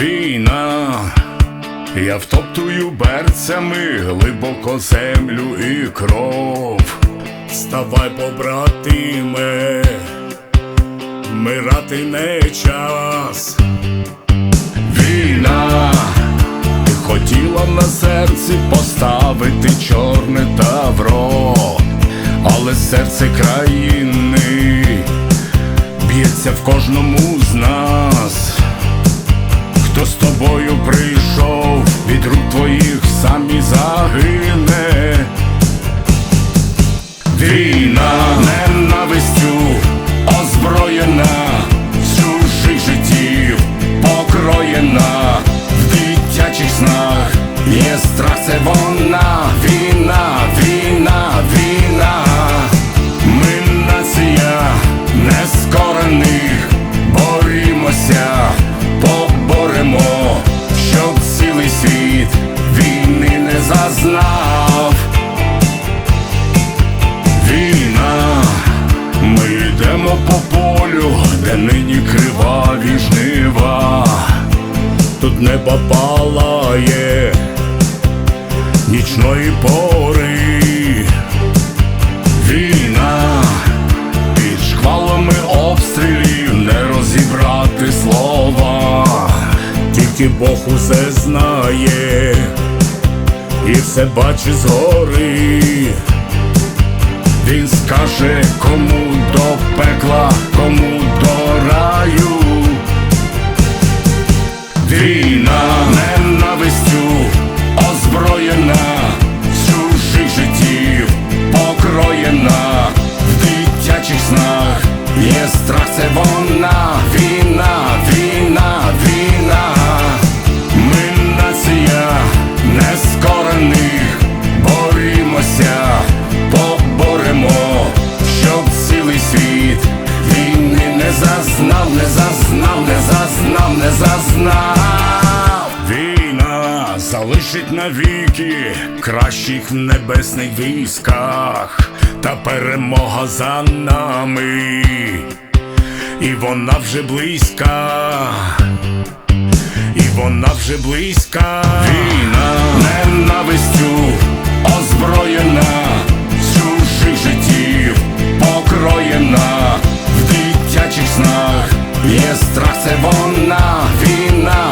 Війна, я втоптую берцями глибоко землю і кров. Ставай, побратиме, мирати не час. Війна, хотіла на серці поставити чорне тавро, але серце країни б'ється в кожному з нас. Хто з тобою прийшов, від рук твоїх самі загине. Війна ненавистю озброєна, з чужих життів покроєна, в дитячих снах є страх, це вона, війна, війна, війна. Ми нація нескорених, борімося, небо палає нічної пори. Війна під шквалами обстрілів не розібрати слова, тільки Бог усе знає і все бачить згори. Він скаже, кому до це вона, війна, війна, війна. Ми нація нескорених, борімося, поборемо, щоб цілий світ війни не зазнав, не зазнав, не зазнав, не зазнав. Війна залишить навіки кращих в небесних військах, та перемога за нами, і вона вже близька. І вона вже близька. Війна ненавистю озброєна, з чужих життів покроєна, в дитячих снах є страх, це вона, війна,